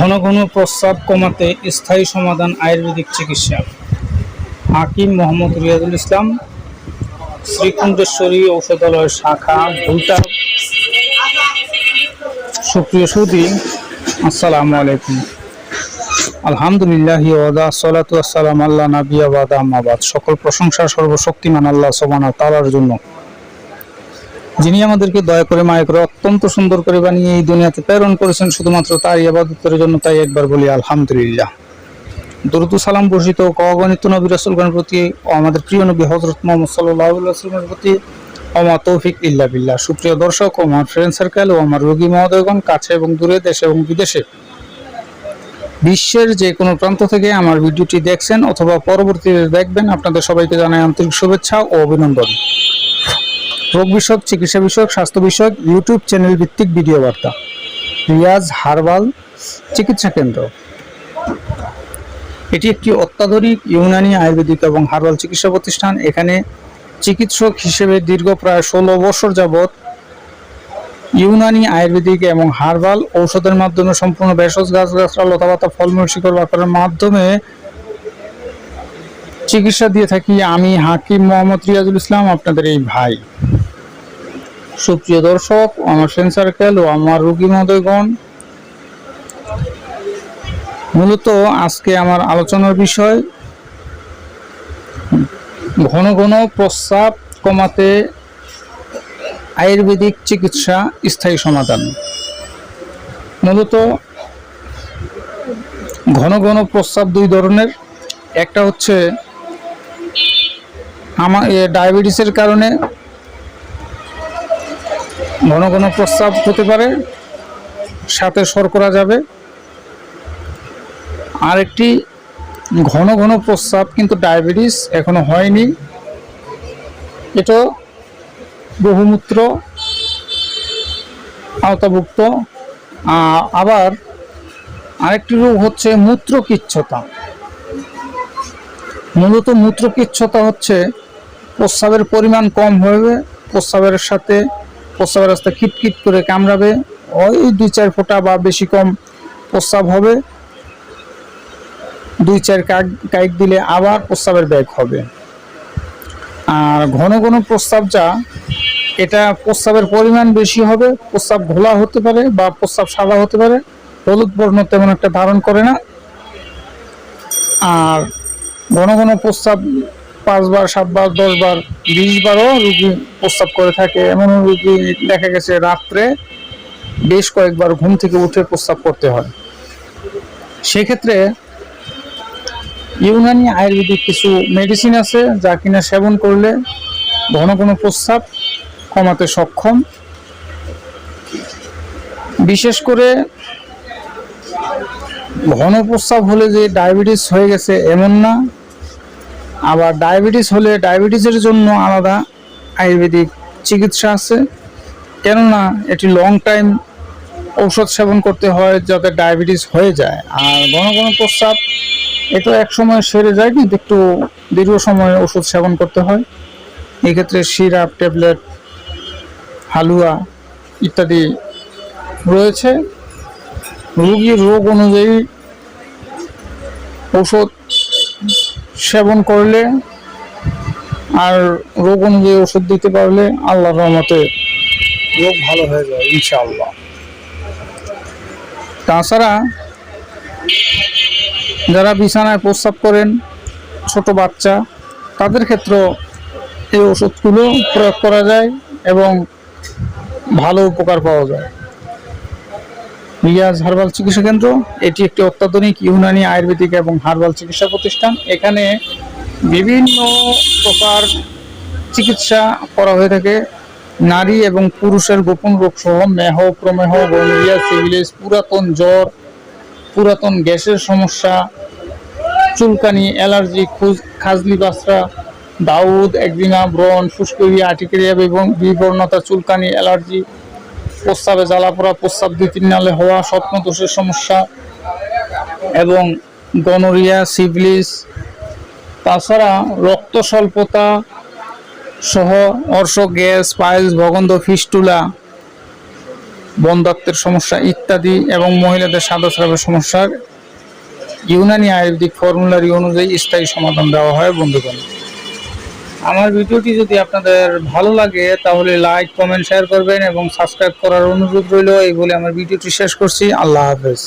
ঘন ঘন প্রস্রাব কমাতে স্থায়ী সমাধান আয়ুর্বেদিক চিকিৎসা। হাকিম মোহাম্মদ রিয়াজুল ইসলাম, শ্রীকুণ্ডেশ্বরী ঔষধালয় শাখা ভুলটা সুপ্রিয় সুদী আসসালামু আলাইকুম। আলহামদুলিল্লাহ ওয়াদা আসসালাম আল্লাহ নাবিয়া ওয়াদা সকল প্রশংসা সর্বশক্তিমান আল্লাহ সোবানা তালার জন্য। যিনি আমাদেরকে দয়া করে মায়া করে অত্যন্ত সুন্দর করে বানিয়ে এই দুনিয়াতে প্রেরণ করেছেন, শুধুমাত্র তার ইবাদতের জন্য তাই একবার বলি আলহামদুলিল্লাহ। দরুদ সালাম বর্ষিত ও অগণিত নবী রাসুলগণের প্রতি ও আমাদের প্রিয় নবী হজরত মোহাম্মদ সাল্লামের প্রতি অমা তৌফিক ইল্লা বিল্লাহ। সুপ্রিয় দর্শক ও আমার ফ্রেন্ড সার্কেল ও আমার রোগী মহোদয়গণ, কাছে এবং দূরে, দেশে এবং বিদেশে, বিশ্বের যে কোনো প্রান্ত থেকে আমার ভিডিওটি দেখছেন অথবা পরবর্তীতে দেখবেন, আপনাদের সবাইকে জানাই আন্তরিক শুভেচ্ছা ও অভিনন্দন। রোগ বিষয়ক, চিকিৎসা বিষয়ক, স্বাস্থ্য বিষয়ক ইউটিউব চ্যানেল ভিত্তিক ভিডিও বার্তা। রিয়াজ হারবাল চিকিৎসা কেন্দ্র। এটি একটি অত্যাধুনিক ইউনানি আয়ুর্বেদিক এবং হার্বাল চিকিৎসা প্রতিষ্ঠান। এখানে চিকিৎসক হিসেবে দীর্ঘ প্রায় ষোলো বছর যাবৎ ইউনানি আয়ুর্বেদিক এবং হার্বাল ঔষধের মাধ্যমে সম্পূর্ণ ভেষজ, গাছ গাছগাছরা লতাপাতা, ফলমূল, শিকড় বাকরের মাধ্যমে চিকিৎসা দিয়ে থাকি আমি হাকিম মোহাম্মদ রিয়াজুল ইসলাম, আপনাদের এই ভাই। সুপ্রিয় দর্শক, আমার ফ্রেন্ড সার্কেল ও আমার রুগী মহোদয়গণ, মূলত আজকে আমার আলোচনার বিষয়, ঘন ঘন প্রস্রাব কমাতে আয়ুর্বেদিক চিকিৎসা স্থায়ী সমাধান। মূলত ঘন ঘন প্রস্রাব দুই ধরনের, একটা হচ্ছে আমার ডায়াবেটিসের কারণে ঘন ঘন প্রস্রাব হতে পারে, সাথে শর্করা যাবে। আরেকটি ঘন ঘন প্রস্রাব কিন্তু ডায়াবেটিস এখনও হয়নি। এটা বহুমূত্র, আওতাভুক্ত। আবার আরেকটি রোগ হচ্ছে মূত্রকিচ্ছতা মূলত মূত্রকিচ্ছতা হচ্ছে প্রস্রাবের পরিমাণ কম হবে প্রস্রাবের সাথে প্রস্রাবের রাস্তা কিটকিট করে কামড়াবে। ওই দুই চার ফোঁটা বা বেশি কম প্রস্রাব হবে। দুই চার কাক, কাইক দিলে আবার প্রস্রাবের ব্যাগ হবে। আর ঘন ঘন প্রস্রাব যা, এটা প্রস্রাবের পরিমাণ বেশি হবে, প্রস্রাব ঘোলা হতে পারে বা প্রস্রাব সাদা হতে পারে। হলুদ বর্ণ তেমন একটা ধারণ করে না। আর ঘন ঘন প্রস্রাব পাঁচবার, সাতবার, দশবার বিশ বারও রুগী প্রস্রাব করে থাকে। এমন রুগী দেখা গেছে রাত্রে বেশ কয়েকবার ঘুম থেকে উঠে প্রস্রাব করতে হয়। সেক্ষেত্রে ইউনানি আয়ুর্বেদিক কিছু মেডিসিন আছে যা কিনা সেবন করলে ঘন ঘন প্রস্রাব কমাতে সক্ষম। বিশেষ করে ঘন প্রস্রাব হলে যে ডায়াবেটিস হয়ে গেছে এমন না আবার ডায়াবেটিস হলে ডায়াবেটিসের জন্য আলাদা আয়ুর্বেদিক চিকিৎসা আছে। কেননা এটি লং টাইম ঔষধ সেবন করতে হয় যাতে ডায়াবেটিস হয়ে যায়। আর ঘন ঘন প্রস্রাব এটা এক সময় সেরে যায়, কিন্তু একটু দীর্ঘ সময় ওষুধ সেবন করতে হয়। এক্ষেত্রে সিরাপ, ট্যাবলেট, হালুয়া ইত্যাদি রয়েছে। রোগীর রোগ অনুযায়ী ওষুধ সেবন করলে আর রোগ অনুযায়ী ওষুধ দিতে পারলে আল্লাহর রহমতে রোগ ভালো হয়ে যায়, ইনশাআল্লাহ। তাছাড়া যারা বিছানায় প্রস্রাব করেন ছোট বাচ্চা, তাদের ক্ষেত্রেও এই ওষুধগুলো প্রয়োগ করা যায় এবং ভালো উপকার পাওয়া যায়। রিয়াজ হার্বাল চিকিৎসা কেন্দ্র, এটি একটি অত্যাধুনিক ইউনানি আয়ুর্বেদিক এবং হার্বাল চিকিৎসা প্রতিষ্ঠান। এখানে বিভিন্ন প্রকার চিকিৎসা করা হয়ে থাকে। নারী এবং পুরুষের গোপন রোগ সহ মেহ, প্রমেহ গনোরিয়া সিভিলিস, পুরাতন জ্বর, পুরাতন গ্যাসের সমস্যা, চুলকানি, অ্যালার্জি, খুজ- খাজলি বাসরা, দাউদ একদিনা ব্রণ ফুসকুড়িয়া আটিকেরিয়া এবং বিবর্ণতা, চুলকানি, অ্যালার্জি প্রস্রাবে জ্বালাপোড়া প্রস্রাব দুই তিন নালে হওয়া স্বপ্নদোষের সমস্যা এবং গনোরিয়া, সিভিলিস, তাছাড়া রক্ত স্বল্পতা সহ অর্শ, গ্যাস পাইলস ভগন্ধ ফিস্টুলা বন্ধাত্বের সমস্যা ইত্যাদি এবং মহিলাদের সাদা স্রাবের সমস্যার ইউনানি আয়ুর্বেদিক ফর্মুলারি অনুযায়ী স্থায়ী সমাধান দেওয়া হয় বন্ধুগণ। আমার ভিডিওটি যদি আপনাদের ভালো লাগে, তাহলে লাইক কমেন্ট শেয়ার করবেন এবং সাবস্ক্রাইব করার অনুরোধ রইল। এই বলে আমার ভিডিওটি শেষ করছি। আল্লাহ হাফেজ।